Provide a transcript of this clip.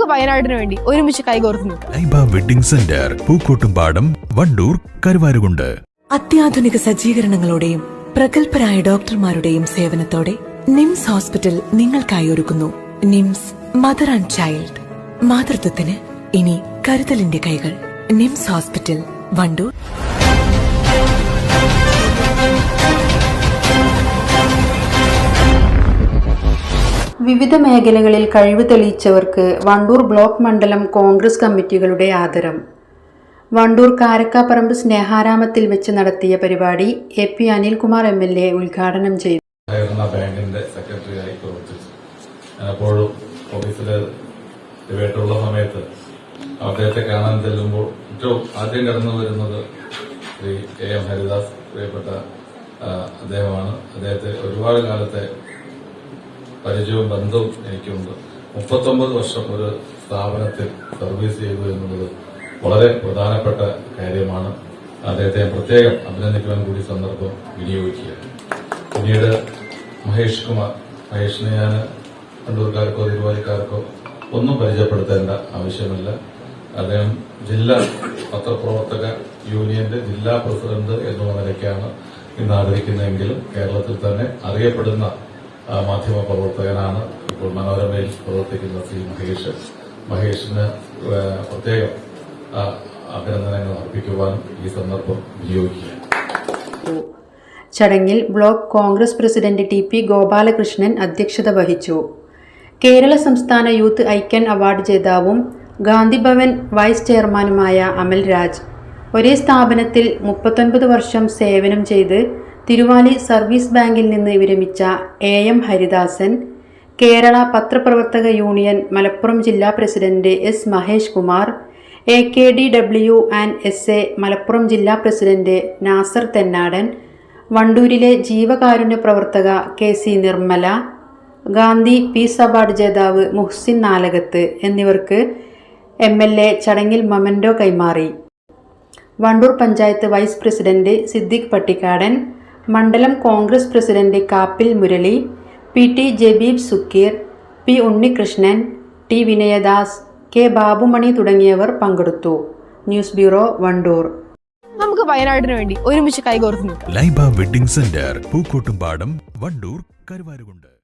നമുക്ക് വയനാടിന് വേണ്ടി ഒരുമിച്ച് കൈകോർത്ത് നിൽക്കാം ലൈബ വെഡിംഗ് സെന്റർ പൂക്കോട്ടുംപാടം വണ്ടൂർ കരുവാരുകൊണ്ട്. അത്യാധുനിക സജ്ജീകരണങ്ങളുടെയും പ്രഗത്ഭരായ ഡോക്ടർമാരുടെയും സേവനത്തോടെ നിംസ് ഹോസ്പിറ്റൽ നിങ്ങൾക്കായി ഒരുക്കുന്നു. NIMS mother and child. മാതൃത്വത്തിന് ഇനി കരുതലിന്റെ കൈകൾ. നിംസ് ഹോസ്പിറ്റൽ വണ്ടൂർ. വിവിധ മേഖലകളിൽ കഴിവ് തെളിയിച്ചവർക്ക് വണ്ടൂർ ബ്ലോക്ക് മണ്ഡലം കോൺഗ്രസ് കമ്മിറ്റികളുടെ ആദരം. വണ്ടൂർ കാരക്കാപ്പറമ്പ് സ്നേഹാരാമത്തിൽ വെച്ച് നടത്തിയ പരിപാടി A P Anilkumar M L A ഉദ്ഘാടനം ചെയ്തു. അദ്ദേഹത്തെ കാണാൻ ചെല്ലുമ്പോൾ ഏറ്റവും ആദ്യം കടന്നു വരുന്നത് ശ്രീ കെ എം ഹരിദാസ് പ്രിയപ്പെട്ട അദ്ദേഹമാണ്. അദ്ദേഹത്തെ ഒരുപാട് കാലത്തെ പരിചയവും ബന്ധവും എനിക്കുണ്ട്. മുപ്പത്തൊമ്പത് വർഷം ഒരു സ്ഥാപനത്തിൽ സർവീസ് ചെയ്തു എന്നുള്ളത് വളരെ പ്രധാനപ്പെട്ട കാര്യമാണ്. അദ്ദേഹത്തെ പ്രത്യേകം അഭിനന്ദിക്കുവാൻ കൂടി സന്ദർഭം വിനിയോഗിക്കുക പിന്നീട് മഹേഷ് കുമാർ. മഹേഷിനെ ഞാൻ കണ്ടൂർക്കാർക്കോ തിരുവാലിക്കാർക്കോ ഒന്നും പരിചയപ്പെടുത്തേണ്ട ആവശ്യമില്ല. അദ്ദേഹം ജില്ലാ പത്രപ്രവർത്തക യൂണിയന്റെ ജില്ലാ പ്രസിഡന്റ് എന്നുള്ള നിലയ്ക്കാണ് ഇന്ന് ആദരിക്കുന്നതെങ്കിലും കേരളത്തിൽ തന്നെ അറിയപ്പെടുന്ന മാധ്യമ പ്രവർത്തകനാണ് ഇപ്പോൾ മനോരമയിൽ പ്രവർത്തിക്കുന്ന സി മഹേഷ്. മഹേഷിന് പ്രത്യേകം അഭിനന്ദനങ്ങൾ അർപ്പിക്കുവാനും ഈ സന്ദർഭം വിനിയോഗിക്കുക ചടങ്ങിൽ block Congress president T P Gopalakrishnan അധ്യക്ഷത വഹിച്ചു. കേരള സംസ്ഥാന യൂത്ത് ഐക്യൻ അവാർഡ് ജേതാവും ഗാന്ധിഭവൻ വൈസ് ചെയർമാനുമായ അമൽ രാജ് ഒരേ സ്ഥാപനത്തിൽ മുപ്പത്തൊൻപത് വർഷം സേവനം ചെയ്ത് തിരുവാലി സർവീസ് ബാങ്കിൽ നിന്ന് വിരമിച്ച എ എം ഹരിദാസൻ കേരള പത്രപ്രവർത്തക യൂണിയൻ മലപ്പുറം ജില്ലാ president S Mahesh Kumar A K D W and S A Malappuram ജില്ലാ പ്രസിഡന്റ് നാസർ തെന്നാടൻ വണ്ടൂരിലെ ജീവകാരുണ്യ പ്രവർത്തക K C Nirmala Gandhi peace award ജേതാവ് മുഹ്സിൻ നാലകത്ത് എന്നിവർക്ക് എം എൽ എ ചടങ്ങിൽ മൊമന്റോ കൈമാറി. വണ്ടൂർ പഞ്ചായത്ത് വൈസ് പ്രസിഡന്റ് സിദ്ദിഖ് പട്ടിക്കാടൻ മണ്ഡലം Congress president Kappil Murali P T Jabeeb Sukkeer P Unnikrishnan T Vinayadas K Babumani തുടങ്ങിയവർ പങ്കെടുത്തു. News bureau Wandoor. നമുക്ക് വയനാടിന് വേണ്ടി ഒരുമിച്ച് കൈകോർത്ത് ലൈബ വെഡിംഗ് സെന്റർ പൂക്കോട്ടുംപാടം വണ്ടൂർ കരുവാരുകുണ്ട്.